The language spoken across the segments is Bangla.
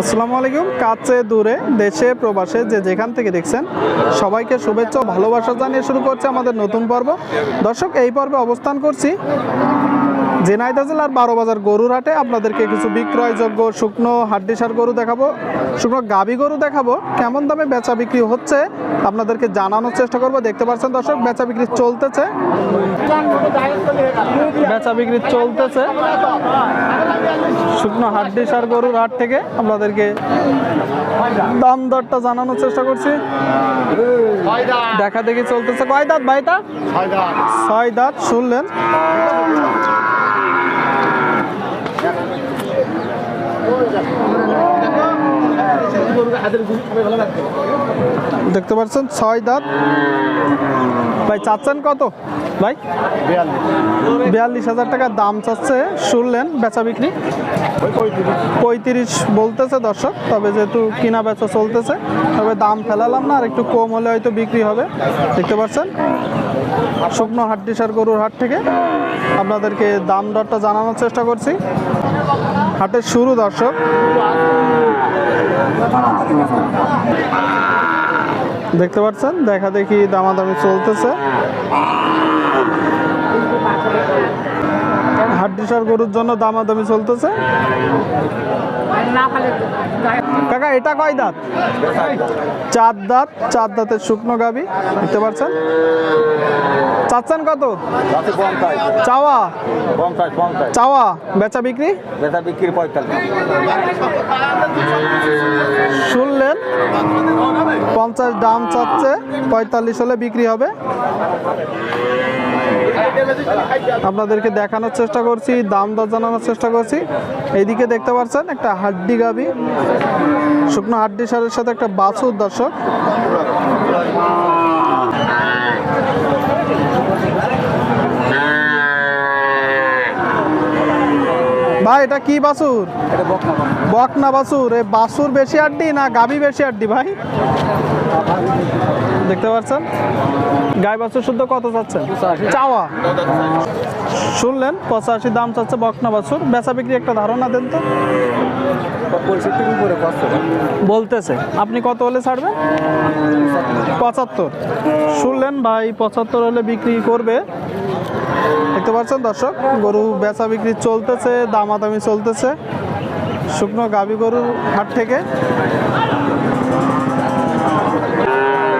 আসসালামু আলাইকুম। কাছে, দূরে, দেশে, প্রবাসে, যে যেখান থেকে দেখছেন, সবাইকে শুভেচ্ছা ভালোবাসা জানিয়ে শুরু করছে আমাদের নতুন পর্ব। দর্শক, এই পর্বে অবস্থান করছি জেনাইদা জেলার বারো বাজার গরুর হাটে। আপনাদেরকে কিছু বিক্রয়যোগ্য শুকনো হাড্ডিসার গরু দেখাবো, শুকনো গাবি গরু দেখাবো। কেমন দামে বেচা বিক্রি হচ্ছে, আপনাদেরকে জানানোর চেষ্টা করব। দেখতে পাচ্ছেন দর্শক, বেচা বিক্রি চলতেছে। বেচা বিক্রি চলতেছে। শুকনো হাড্ডি সার গরুর হাট থেকে আপনাদেরকে দাম দরটা জানানোর চেষ্টা করছি। দেখা দেখি চলতেছে। কয় দাঁত ভাইটা? ছয় দাঁত, শুনলেন। দেখতে পাচ্ছেন, ছয় দাঁত। ভাই, চাচ্ছেন কত? ভাই? বিয়াল্লিশ হাজার টাকা দাম চাচ্ছে, শুনলেন, বেচা বিক্রি? পঁয়ত্রিশ বলতেছে দর্শক, তবে যেহেতু কিনা বেচা চলতেছে, তবে দাম ফেলালাম না, আর একটু কম হলে হয়তো বিক্রি হবে। দেখতে পাচ্ছেন? শুকনো হাড্ডিসার গরুর হাট থেকে আপনাদেরকে দাম দরটা জানানোর চেষ্টা করছি। হাটের শুরু দর্শক। দেখতে পাচ্ছেন? দেখা দেখি দামাদামি চলতেছে। হাড্ডিসার গরুর জন্য দামাদামি চলতেছে। কাকা, এটা কয় দাঁত? চার দাঁত, চার দাঁতের শুকনো গাবি দেখতে পাচ্ছেন? চাচ্ছেন কত? চাওয়া? চাওয়া? বেচা বিক্রি? বেচা বিক্রি পঁয়তাল্লিশ। শুনলেন? পঞ্চাশ দাম চাচ্ছে পঁয়তাল্লিশ হলে বিক্রি হবে। আপনাদেরকে দেখানোর চেষ্টা করছি দাম দর জানানোর চেষ্টা করছি। এইদিকে দেখতে পাচ্ছেন একটা হাড্ডি গাবি। শুকনো হাড্ডি সারের সাথে একটা বাছুর দর্শক। ভাই এটা কি এটা বকনা বাছুর। এ বাছুর বেশি আড্ডি না গাবি বেশি আড্ডি ভাই? দেখতে পাচ্ছেন? গাই বাছুর শুদ্ধ কত চাচ্ছেন? চাওয়া। শুনলেন পঁচাশি দাম চাচ্ছে বকনা বাছুর। বেচা বিক্রি একটা ধারণা দেন তো। বলতেছে। আপনি কত হলে ছাড়বেন? পঁচাত্তর। শুনলেন ভাই পঁচাত্তর হলে বিক্রি করবে। পাচ্ছেন দর্শক? গরু বেচা বিক্রি চলতেছে দামাদামি চলতেছে। শুকনো গাবি গরুর হাট থেকে।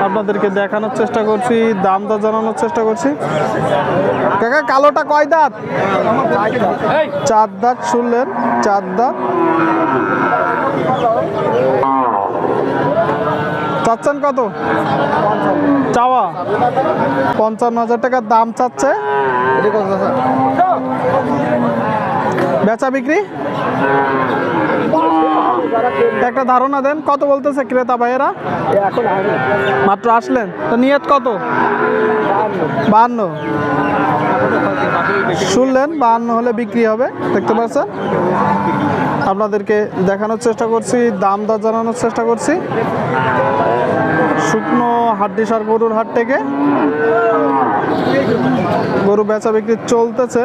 আপনাদেরকে দেখানোর চেষ্টা করছি দাম দর জানানোর চেষ্টা করছি। কাকা কালোটা কয় দাঁত? চার দাঁত শুনলেন চার দাঁত। চাচ্ছেন কত? চাওয়া। পঞ্চান্ন হাজার টাকার দাম চাচ্ছে? বেচা বিক্রি? একটা ধারণা দেন, কত বলতেছে ক্রেতা ভাইয়েরা? মাত্র আসলেন। তো নিয়ত কত? বাহান্ন। শুনলেন, বাহান্ন হলে বিক্রি হবে, দেখতে পাচ্ছেন? আপনাদেরকে দেখানোর চেষ্টা করছি, দাম দর জানানোর চেষ্টা করছি। শুকনো হাড্ডিসার গরুর হাট থেকে। গরু বেচা বিক্রি চলতেছে।